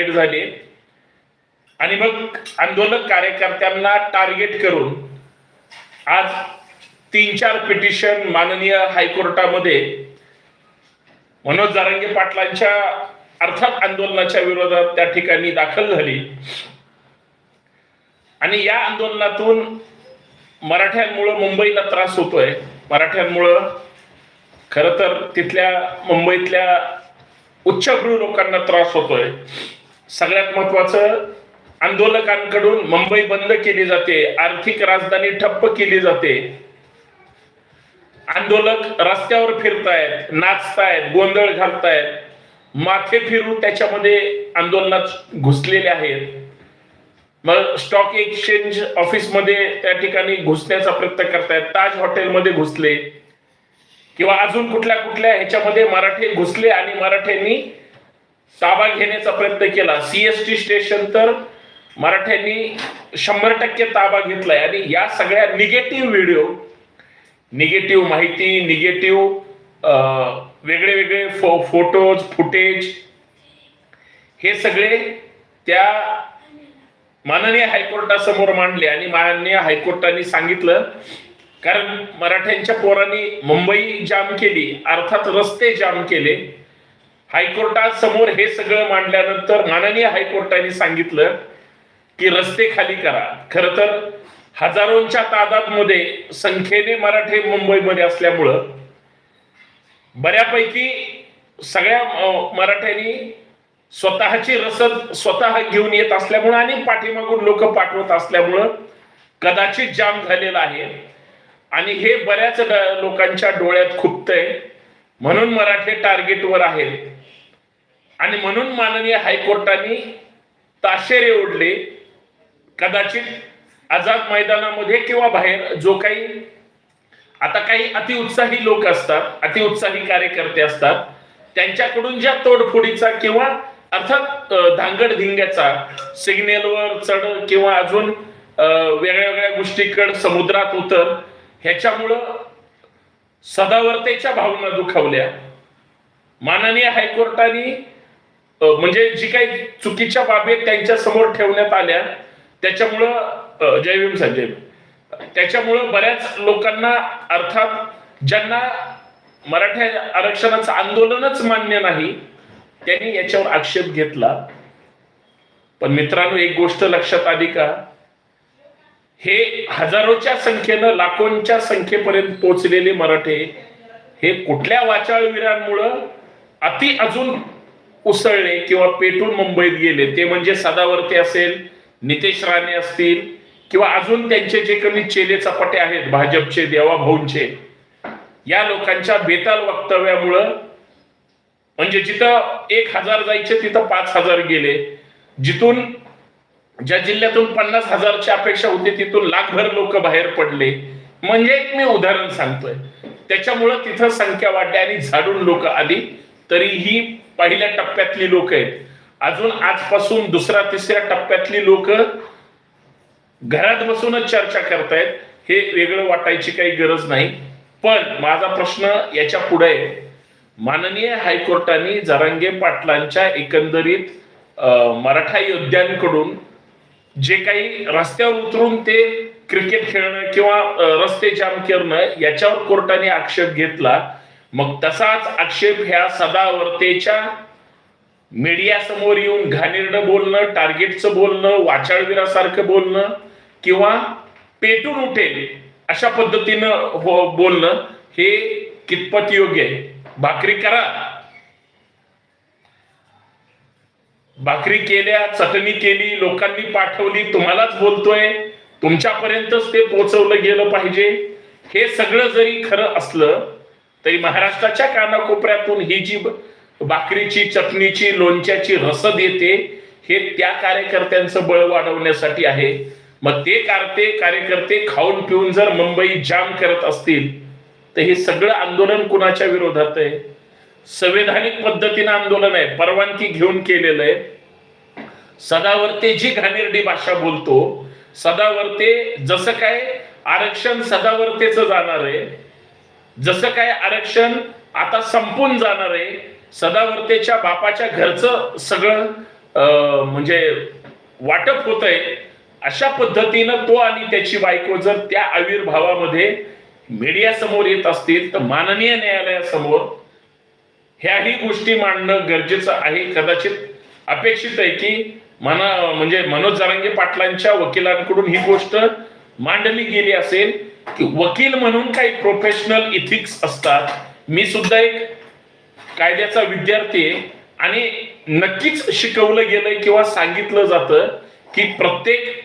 Fight झाली. आणि मग आंदोलक कार्यकर्त्यांना टार्गेट करून आज तीन चार पिटिशन माननीय हायकोर्टामध्ये मनोज जारंगे पाटलांच्या अर्थात आंदोलनाच्या विरोधात त्या ठिकाणी दाखल झाली. आणि या आंदोलनातून मराठ्यांमुळं मुंबईला त्रास होतोय. मराठ्यांमुळं खरं तर तिथल्या मुंबईतल्या उच्चभ्रू लोकांना त्रास होतोय. सगळ्यात महत्वाचं आंदोलकांकडून मुंबई बंद केली जाते आर्थिक राजधानी ठप्प केली जाते. आंदोलक रस्त्यावर फिरतायत नाचतायत गोंधळ घालतायत माथे फिरून त्याच्यामध्ये आंदोलनात घुसलेले आहेत. मग स्टॉक एक्सचेंज ऑफिसमध्ये त्या ठिकाणी घुसण्याचा प्रयत्न करतायत ताज हॉटेलमध्ये घुसले. किंवा अजून कुठल्या कुठल्या ह्याच्यामध्ये मराठी घुसले आणि मराठ्यांनी ताबा घेण्याचा प्रयत्न केला. सीएसटी स्टेशन तर मराठ्यांनी शंभर टक्के ताबा घेतलाय. आणि या सगळ्या निगेटिव्ह व्हिडिओ निगेटिव्ह माहिती निगेटिव्ह वेगळे वेगळे फो फोटोज फुटेज हे सगळे त्या माननीय हायकोर्टासमोर मांडले. आणि माननीय हायकोर्टाने सांगितलं कारण मराठ्यांच्या पोरांनी मुंबई जाम केली. अर्थात रस्ते जाम केले. हायकोर्टासमोर हे सगळं मांडल्यानंतर माननीय हायकोर्टाने सांगितलं की रस्ते खाली करा. खर तर हजारोंच्या तादादमध्ये संख्येने मराठे मुंबईमध्ये असल्यामुळं बऱ्यापैकी सगळ्या मराठ्यांनी स्वतःची रसद स्वतः घेऊन येत असल्यामुळं आणि पाठीमागून लोक पाठवत असल्यामुळं कदाचित जाम झालेला आहे. आणि हे बऱ्याच लोकांच्या डोळ्यात खुपतंय. म्हणून मराठे टार्गेटवर आहेत. आणि म्हणून माननीय हायकोर्टाने ताशेरे ओढले कदाचित आझाद मैदानामध्ये किंवा बाहेर जो काही आता काही अतिउत्साही लोक असतात अतिउत्साही कार्यकर्ते असतात त्यांच्याकडून ज्या तोडफोडीचा किंवा अर्थात धांगड धिंग्याचा सिग्नलवर चढ किंवा अजून वेगळ्या वेगळ्या गोष्टीकड समुद्रात उतर ह्याच्यामुळं सदावर्तेच्या भावना दुखावल्या. माननीय हायकोर्टाने म्हणजे जी काही चुकीच्या बाबी त्यांच्यासमोर ठेवण्यात आल्या. त्याच्यामुळं अ, जय भीम त्याच्यामुळं बऱ्याच लोकांना अर्थात ज्यांना मराठा आरक्षणाचं आंदोलनच मान्य नाही त्यांनी याच्यावर आक्षेप घेतला. पण मित्रांनो एक गोष्ट लक्षात आली का? हे हजारोच्या संख्येनं लाखोंच्या संख्येपर्यंत पोहोचलेले मराठे हे कुठल्या वाचाळवीरांमुळं अति अजून उसळले किंवा पेटून मुंबईत गेले ते म्हणजे सदावर्ते असेल नितेश राणे असतील किंवा अजून त्यांचे जे कमी चेले चपाटे आहेत भाजपचे देवाभाऊंचे या लोकांच्या बेताल वक्तव्यामुळं म्हणजे जिथं एक हजार जायचे तिथं पाच हजार गेले. जिथून ज्या जिल्ह्यातून पन्नास हजारची अपेक्षा होती तिथून लाखभर लोक बाहेर पडले. म्हणजे एक मी उदाहरण सांगतोय. त्याच्यामुळं तिथं संख्या वाढली आणि झाडून लोक आली. तरीही पहिल्या टप्प्यातली लोक आहेत. अजून आजपासून दुसऱ्या तिसऱ्या टप्प्यातली लोक घरात बसूनच चर्चा करतायत. हे वेगळं वाटायची काही गरज नाही. पण माझा प्रश्न याच्यापुढे आहे. माननीय हायकोर्टाने जरांगे पाटलांच्या एकंदरीत मराठा योद्ध्यांकडून जे काही रस्त्यावर उतरून ते क्रिकेट खेळणं किंवा रस्ते जाम करणं याच्यावर कोर्टाने आक्षेप घेतला. मग तसाच आक्षेप ह्या सदावर्तेच्या मीडिया समोर येऊन घाणेरडं बोलणं टार्गेटचं बोलणं वाचाळवीरासारखं बोलणं किंवा पेटून उठेल अशा पद्धतीनं हो, बोलणं हे कितपत योग्य आहे? भाकरी करा. भाकरी केल्या चटणी केली लोकांनी पाठवली तुम्हालाच बोलतोय तुमच्यापर्यंतच ते पोहोचवलं गेलं पाहिजे. हे सगळं जरी खरं असलं तरी महाराष्ट्राच्या कानाकोपऱ्यातून ही जी भाकरीची चटणीची लोणच्याची रसद येते हे त्या कार्यकर्त्यांचं बळ वाढवण्यासाठी आहे. मग ते कारते कार्यकर्ते खाऊन पिऊन जर मुंबई जाम करत असतील तर हे सगळं आंदोलन कुणाच्या विरोधात आहे? संवैधानिक पद्धतीनं आंदोलन आहे परवानगी घेऊन केलेलं आहे. सदावर्ते जी घाणेरडी भाषा बोलतो सदावर्ते जसं काय आरक्षण सदावर्तेचं जाणार आहे जसं काय आरक्षण आता संपून जाणार आहे सदावर्तेच्या बापाच्या घरचं सगळं अं, म्हणजे वाटप होत आहे अशा पद्धतीनं तो आणि त्याची बायको जर त्या आविर्भावामध्ये मीडिया समोर येत असतील तर माननीय न्यायालयासमोर ह्याही गोष्टी मांडणं गरजेचं आहे. कदाचित अपेक्षित आहे की मना म्हणजे मनोज जरांगे पाटलांच्या वकिलांकडून ही गोष्ट मांडली गेली असेल. वकील म्हणून काही प्रोफेशनल इथिक्स असतात. मी सुद्धा एक कायद्याचा विद्यार्थी आहे. आणि नक्कीच शिकवलं गेलंय किंवा सांगितलं जातं की प्रत्येक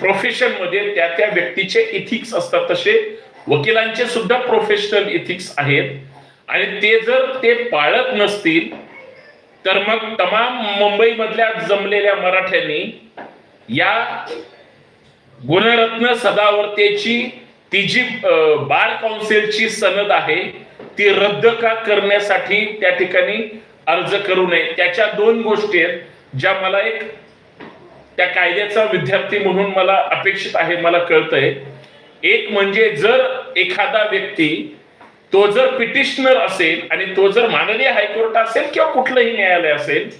प्रोफेशनमध्ये त्या त्या व्यक्तीचे इथिक्स असतात. तसे वकिलांचे सुद्धा प्रोफेशनल इथिक्स आहेत. आणि ते जर ते पाळत नसतील तर मग तमाम मुंबईमधल्या जमलेल्या मराठ्यांनी या गुणरत्न सदावर्तेची ती जी बार काउन्सिलची सनद आहे ती रद्द का करण्यासाठी त्या ठिकाणी अर्ज करू नये त्याच्या दोन गोष्टी आहेत ज्या मला एक त्या कायद्याचा विद्यार्थी म्हणून मला अपेक्षित आहे मला कळतंय. एक म्हणजे जर एखादा व्यक्ती तो जर पिटिशनर असेल आणि तो जर माननीय हायकोर्ट असेल किंवा कुठलंही न्यायालय असेल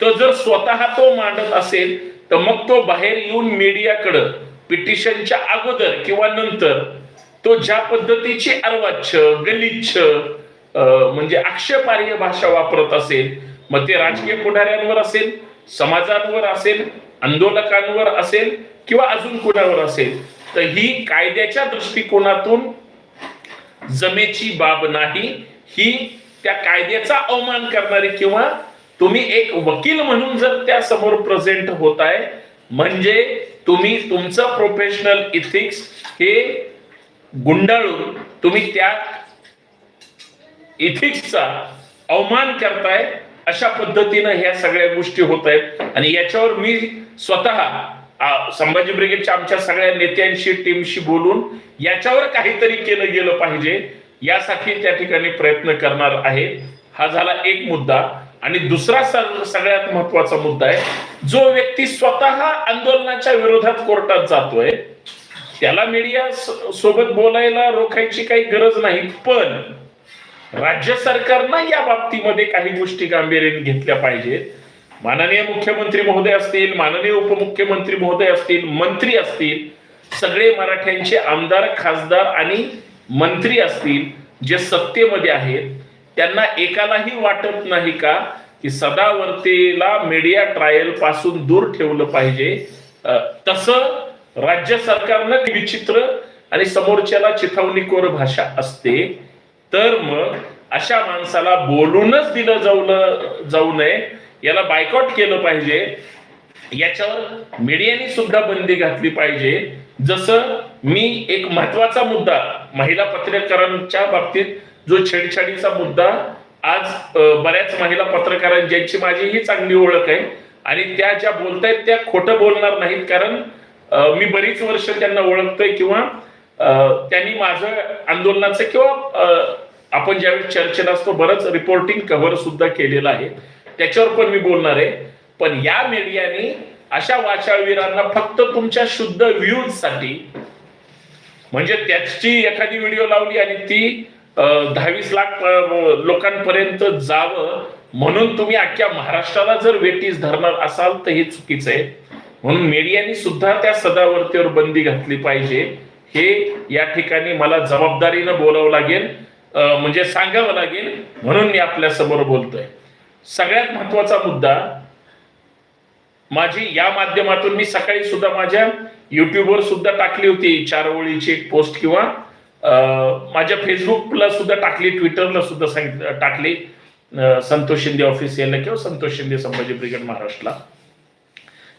तर जर स्वतः तो मांडत असेल तर मग तो बाहेर येऊन मीडियाकडं पिटिशनच्या अगोदर किंवा नंतर तो ज्या पद्धतीची अर्वाच्छ गलिच्छ अं, म्हणजे आक्षेपार्ह भाषा वापरत असेल मग ते राजकीय पुढाऱ्यांवर असेल समाजांवर असेल आंदोलकांवर असेल किंवा अजून कुणावर असेल तर ही कायद्याच्या दृष्टिकोनातून जमेची बाब नाही. ही त्या कायद्याचा अवमान करणारी किंवा तुम्ही एक वकील म्हणून जर त्या समोर प्रेझेंट होत आहे म्हणजे तुम्ही तुमचं प्रोफेशनल इथिक्स हे गुंडाळून तुम्ही त्या इथिक्सचा अवमान करताय अशा पद्धतीनं ह्या सगळ्या गोष्टी होत आहेत आणि याच्यावर मी स्वतः संभाजी ब्रिगेडच्या आमच्या सगळ्या नेत्यांशी टीमशी बोलून याच्यावर काहीतरी केलं गेलं पाहिजे यासाठी त्या ठिकाणी प्रयत्न करणार आहे. हा झाला एक मुद्दा. आणि दुसरा सगळ्यात महत्त्वाचा मुद्दा आहे जो व्यक्ती स्वतः आंदोलनाच्या विरोधात कोर्टात जातोय त्याला मीडिया सोबत बोलायला रोखायची काही गरज नाही पण राज्य सरकारनं या बाबतीमध्ये काही गोष्टी गांभीर्याने घेतल्या पाहिजेत. माननीय मुख्यमंत्री महोदय असतील माननीय उपमुख्यमंत्री महोदय असतील मंत्री असतील सगळे मराठ्यांचे आमदार खासदार आणि मंत्री असतील जे सत्तेमध्ये आहेत त्यांना एकालाही वाटत नाही का की सदावर्तीला मीडिया ट्रायलपासून दूर ठेवलं पाहिजे? तसं राज्य सरकारनं विचित्र आणि समोरच्याला चिथावणीकोर भाषा असते. तर मग अशा माणसाला बोलूनच दिलं जाऊ जाऊ नये. याला बायकॉट केलं पाहिजे. याच्यावर मीडियाने सुद्धा बंदी घातली पाहिजे. जसं मी एक महत्त्वाचा मुद्दा महिला पत्रकारांच्या बाबतीत जो छेडछाडीचा मुद्दा आज बऱ्याच महिला पत्रकारां ज्यांची माझी ही चांगली ओळख आहे. आणि त्या ज्या बोलतायत त्या खोटं बोलणार नाहीत. कारण मी बरीच वर्ष त्यांना ओळखतोय किंवा त्यांनी माझं आंदोलनाचं किंवा आपण ज्यावेळी चर्चेला असतो बरंच रिपोर्टिंग कव्हर सुद्धा केलेलं आहे. त्याच्यावर पण मी बोलणार आहे. पण या मीडियाने अशा वाचाळवीरांना फक्त तुमच्या शुद्ध व्ह्यूजसाठी म्हणजे त्याची एखादी व्हिडिओ लावली आणि ती दहावीस लाख लोकांपर्यंत जावं म्हणून तुम्ही अख्ख्या महाराष्ट्राला जर वेटीस धरणार असाल तर हे चुकीचं आहे. म्हणून मीडियाने सुद्धा त्या सदावर्तीवर बंदी घातली पाहिजे. हे या ठिकाणी मला जबाबदारीनं बोलावं लागेल. म्हणजे सांगावं लागेल. म्हणून मी आपल्यासमोर बोलतोय. सगळ्यात महत्त्वाचा मुद्दा माझी या माध्यमातून मी सकाळी सुद्धा माझ्या युट्यूबवर सुद्धा टाकली होती चार ओळीची एक पोस्ट किंवा माझ्या फेसबुकला सुद्धा टाकली ट्विटरला सुद्धा सांगितलं टाकली. संतोष शिंदे ऑफिसियलला किंवा संतोष शिंदे संभाजी ब्रिगेड महाराष्ट्रला.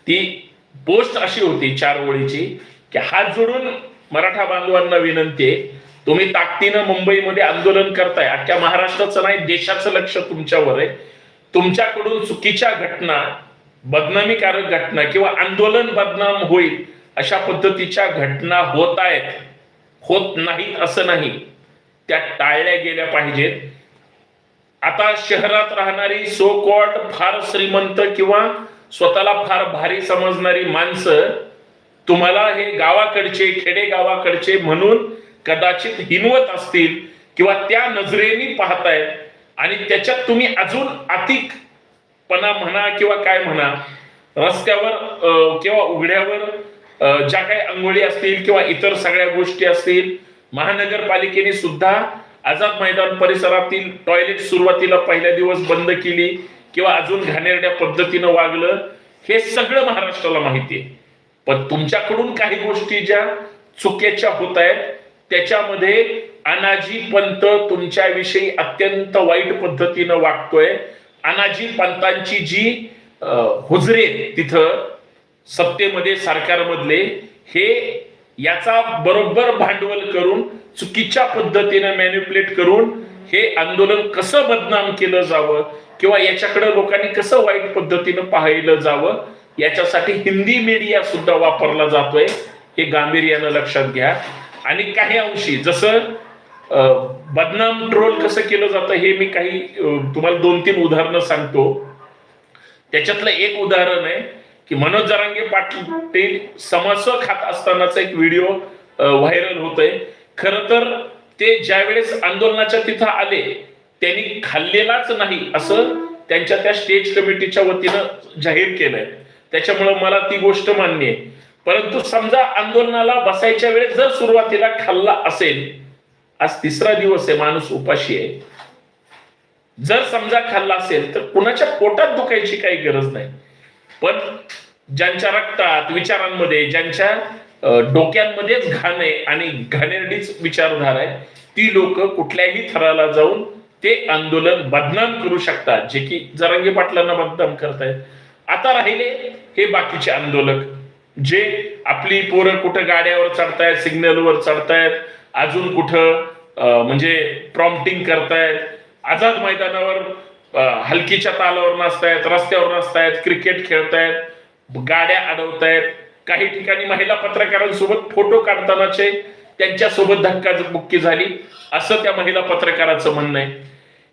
ती पोस्ट अशी होती चार ओळीची की हात जोडून मराठा बांधवांना विनंती आहे तुम्ही ताकदीनं मुंबईमध्ये आंदोलन करताय. अख्ख्या महाराष्ट्राचं नाही देशाचं लक्ष तुमच्यावर आहे. तुमच्याकडून चुकीच्या घटना बदनामीकारक घटना किंवा आंदोलन बदनाम होईल अशा पद्धतीच्या घटना होत आहेत. होत नाहीत असं नाही. त्या टाळल्या गेल्या पाहिजेत. आता शहरात राहणारी सो कॉल्ड फार श्रीमंत किंवा स्वतःला फार भारी समजणारी माणसं तुम्हाला हे गावाकडचे खेडे गावाकडचे म्हणून कदाचित हिनवत असतील किंवा त्या नजरेने पाहतायत आणि त्याच्यात तुम्ही अजून अधिक पणा म्हणा किंवा काय म्हणा रस्त्यावर किंवा उघड्यावर ज्या काही अंघोळी असतील किंवा इतर सगळ्या गोष्टी असतील महानगरपालिकेने सुद्धा आझाद मैदान परिसरातील टॉयलेट सुरुवातीला पहिल्या दिवस बंद केली किंवा अजून घाणेरड्या पद्धतीनं वागलं हे सगळं महाराष्ट्राला माहिती आहे. पण तुमच्याकडून काही गोष्टी ज्या चुकीच्या होत आहेत त्याच्यामध्ये अनाजी पंत तुमच्याविषयी अत्यंत वाईट पद्धतीनं वागतोय. अनाजी पंतांची जी हुजरे तिथं सत्तेमध्ये सरकारमधले हे याचा बरोबर भांडवल करून चुकीच्या पद्धतीने मॅन्युप्युलेट करून हे आंदोलन कसं बदनाम केलं जावं किंवा याच्याकडे लोकांनी कसं वाईट पद्धतीनं पाहिलं जावं याच्यासाठी हिंदी मीडिया सुद्धा वापरला जातोय. हे गांभीर्यानं लक्षात घ्या. आणि काही अंशी जसं बदनाम ट्रोल कसं केलं जातं हे मी काही तुम्हाला दोन तीन उदाहरणं सांगतो. त्याच्यातलं एक उदाहरण आहे की मनोज जरांगे पाटील समस्व खात असतानाचा एक व्हिडिओ व्हायरल होतोय. खर तर ते ज्यावेळेस आंदोलनाच्या तिथं आले त्यांनी खाल्लेलाच नाही असं त्यांच्या त्या स्टेज कमिटीच्या वतीनं जाहीर केलंय. त्याच्यामुळं मला ती गोष्ट मान्य आहे. परंतु समजा आंदोलनाला बसायच्या वेळेस जर सुरुवातीला खाल्ला असेल आज तिसरा दिवस आहे माणूस उपाशी आहे. जर समजा खाल्ला असेल तर कुणाच्या पोटात दुखायची काही गरज नाही. पण ज्यांच्या रक्तात विचारांमध्ये ज्यांच्या डोक्यांमध्येच घाण आहे आणि घाणेरडीच विचारधारा आहे ती लोक कुठल्याही थराला जाऊन ते आंदोलन बदनाम करू शकतात जे की जरंगी पाटलांना बदनाम करतायत. आता राहिले हे बाकीचे आंदोलक जे आपली पोरं कुठं गाड्यावर चढतायत सिग्नलवर चढतायत अजून कुठं म्हणजे प्रॉम्प्टिंग करतायत. आझाद मैदानावर हलकीच्या तालावर नसतायत रस्त्यावर नसतायत क्रिकेट खेळतायत गाड्या अडवतायत. काही ठिकाणी महिला पत्रकारांसोबत फोटो काढतानाचे त्यांच्यासोबत धक्काबुक्की झाली. असं त्या महिला पत्रकाराचं म्हणणं आहे.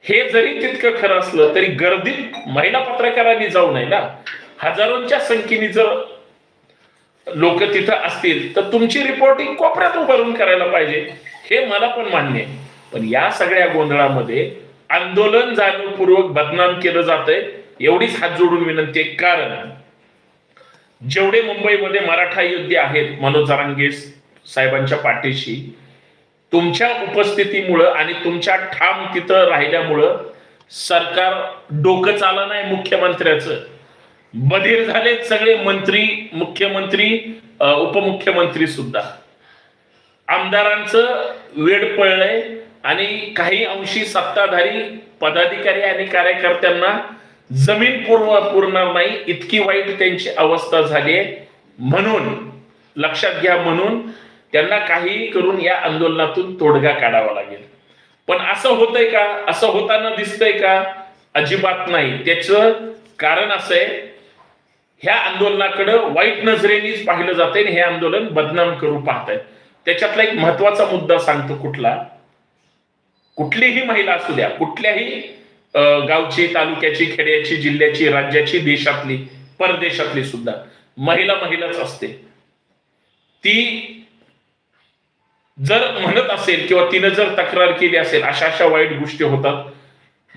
हे जरी तितकं खरं असलं तरी गर्दीत महिला पत्रकारांनी जाऊ नये ना. हजारोंच्या संख्येने जर लोक तिथं असतील तर तुमची रिपोर्टिंग कोपऱ्यात उभारून करायला पाहिजे. हे मला पण मान्य आहे. पण या सगळ्या गोंधळामध्ये आंदोलन जाणीवपूर्वक बदनाम केलं जातंय एवढीच हात जोडून विनंती आहे. कारण जेवढे मुंबईमध्ये मराठा योद्धे आहेत मनोज जरांगे साहेबांच्या पाठीशी तुमच्या उपस्थितीमुळं आणि तुमच्या ठाम तिथं राहिल्यामुळं सरकार डोकं चाललं नाही मुख्यमंत्र्याचं. बधीर झाले सगळे मंत्री मुख्यमंत्री उपमुख्यमंत्री सुद्धा. आमदारांचं वेड पळलंय आणि काही अंशी सत्ताधारी पदाधिकारी आणि कार्यकर्त्यांना जमीन पूर्व पुरणार नाही इतकी वाईट त्यांची अवस्था झाली आहे. म्हणून लक्षात घ्या म्हणून त्यांना काहीही करून या आंदोलनातून तोडगा काढावा लागेल. पण असं होतंय का? असं होताना दिसतंय का? अजिबात नाही. त्याच कारण असं आहे ह्या आंदोलनाकडं वाईट नजरेनेच पाहिलं जाते आणि हे आंदोलन बदनाम करू पाहतायत त्याच्यातला एक महत्त्वाचा मुद्दा सांगतो कुठला? कुठलीही महिला असू द्या कुठल्याही अं, गावची तालुक्याची खेड्याची जिल्ह्याची राज्याची देशातली परदेशातली सुद्धा महिला महिलाच असते. ती जर म्हणत असेल किंवा तिनं जर तक्रार केली असेल अशा अशा वाईट गोष्टी होतात.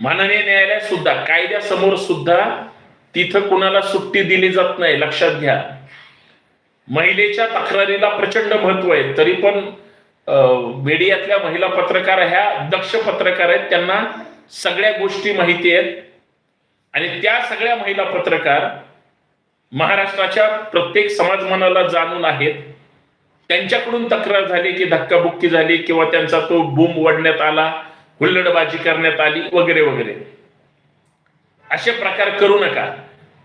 माननीय न्यायालयात सुद्धा कायद्यासमोर सुद्धा तिथं कुणाला सुट्टी दिली जात नाही लक्षात घ्या. महिलेच्या तक्रारीला प्रचंड महत्त्व आहे तरी पण मीडियातल्या महिला पत्रकार ह्या दक्ष पत्रकार आहेत. त्यांना सगळ्या गोष्टी माहिती आहेत. आणि त्या सगळ्या महिला पत्रकार महाराष्ट्राच्या प्रत्येक समाज मनाला जाणून आहेत. त्यांच्याकडून तक्रार झाली की धक्काबुक्की झाली किंवा त्यांचा तो बूम वडण्यात आला हुल्लडबाजी करण्यात आली वगैरे वगैरे. असे प्रकार करू नका.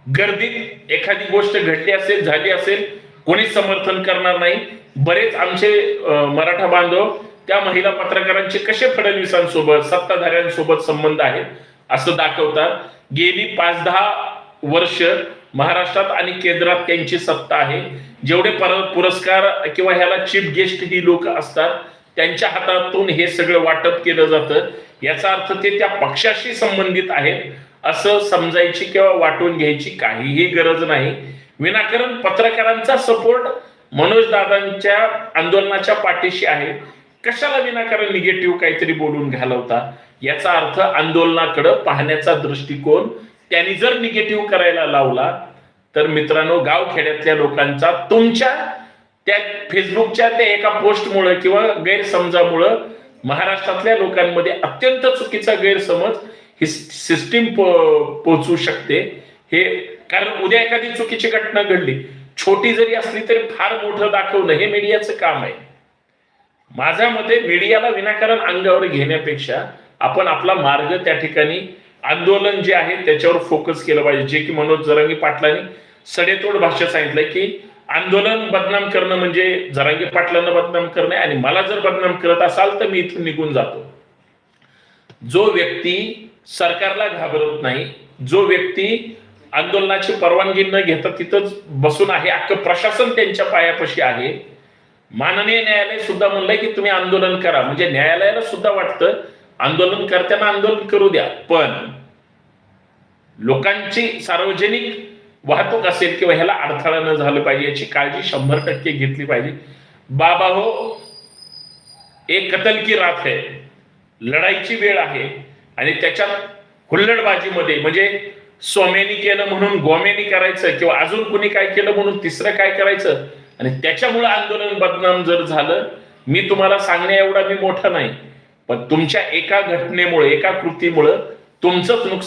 गर्दीत एखादी गोष्ट घडली असेल झाली असेल कोणीच समर्थन करणार नाही. बरेच आमचे मराठा बांधव त्या महिला पत्रकारांचे कसे फडणवीसांसोबत सत्ताधाऱ्यांसोबत संबंध आहेत असं दाखवतात. गेली पाच दहा वर्ष महाराष्ट्रात आणि केंद्रात त्यांची सत्ता आहे. जेवढे पर पुरस्कार किंवा ह्याला चीफ गेस्ट ही लोक असतात त्यांच्या हातातून हे सगळं वाटप केलं जातं. याचा अर्थ ते त्या पक्षाशी संबंधित आहेत असं समजायची किंवा वाटून घ्यायची काहीही गरज नाही. विनाकारण पत्रकारांचा सपोर्ट मनोज दादांच्या आंदोलनाच्या पाठीशी आहे. कशाला विनाकारण निगेटिव्ह काहीतरी बोलून घालवता? याचा अर्थ आंदोलनाकडे पाहण्याचा दृष्टिकोन त्यांनी जर निगेटिव्ह करायला लावला तर मित्रांनो गावखेड्यातल्या लोकांचा तुमच्या त्या फेसबुकच्या त्या एका पोस्टमुळं किंवा गैरसमजामुळं महाराष्ट्रातल्या लोकांमध्ये अत्यंत चुकीचा गैरसमज ही सिस्टीम पोहोचू शकते. हे कारण उद्या एखादी चुकीची घटना घडली छोटी जरी असली तरी फार मोठं दाखवणं हे मीडियाचं काम आहे. माझ्या मते मीडियाला विनाकारण अंगावर घेण्यापेक्षा आपण आपला मार्ग त्या ठिकाणी आंदोलन जे आहे त्याच्यावर फोकस केलं पाहिजे. जे की मनोज जरांगी पाटलांनी सडेतोड भाषा सांगितलंय की आंदोलन बदनाम करणं म्हणजे जरांगी पाटलांना बदनाम करणं आणि मला जर बदनाम करत असाल तर मी इथून निघून जातो. जो व्यक्ती सरकारला घाबरत नाही जो व्यक्ती आंदोलनाची परवानगी न घेता तिथंच बसून आहे. अख्खं प्रशासन त्यांच्या पायापाशी आहे. माननीय न्यायालय सुद्धा म्हणलंय की तुम्ही आंदोलन करा. म्हणजे न्यायालयाला सुद्धा वाटतं आंदोलन करताना आंदोलन करू द्या. पण लोकांची सार्वजनिक वाहतूक असेल किंवा ह्याला अडथळा न झालं पाहिजे याची काळजी शंभर टक्के घेतली पाहिजे. बाबा हो एक कतल की रात है. लढाईची वेळ आहे. आणि त्याच्यात हुल्लडबाजीमध्ये म्हणजे सोम्यानी केलं म्हणून गोम्यानी करायचं किंवा अजून कुणी काय केलं म्हणून तिसरं काय करायचं? आणि त्याच्यामुळे आंदोलन बदनाम जर झालं मी तुम्हाला सांगण्या एवढा मी मोठा नाही पण तुमच्या एका घटनेमुळे एका कृतीमुळं तुमचंच नुकसान